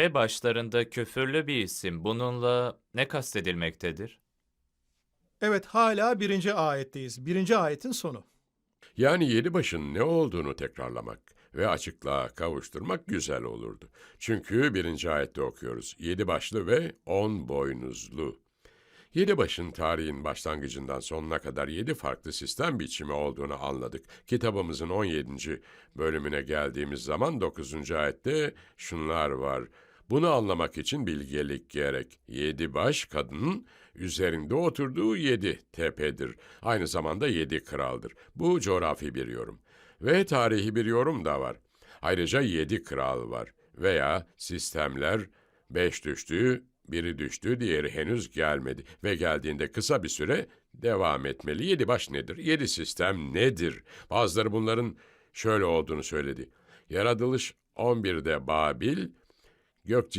Ve başlarında küfürlü bir isim. Bununla ne kastedilmektedir? Evet hala birinci ayetteyiz. Birinci ayetin sonu. Yani yedi başın ne olduğunu tekrarlamak ve açıklığa kavuşturmak güzel olurdu. Çünkü birinci ayette okuyoruz. Yedi başlı ve on boynuzlu. Yedi başın tarihin başlangıcından sonuna kadar yedi farklı sistem biçimi olduğunu anladık. Kitabımızın 17. bölümüne geldiğimiz zaman 9. ayette şunlar var. Bunu anlamak için bilgelik gerek. Yedi baş kadının üzerinde oturduğu yedi tepedir. Aynı zamanda yedi kraldır. Bu coğrafi bir yorum. Ve tarihi bir yorum da var. Ayrıca yedi kral var. Veya sistemler beş düştü, biri düştü, diğeri henüz gelmedi. Ve geldiğinde kısa bir süre devam etmeli. Yedi baş nedir? Yedi sistem nedir? Bazıları bunların şöyle olduğunu söyledi. Yaratılış 11'de Babil, gök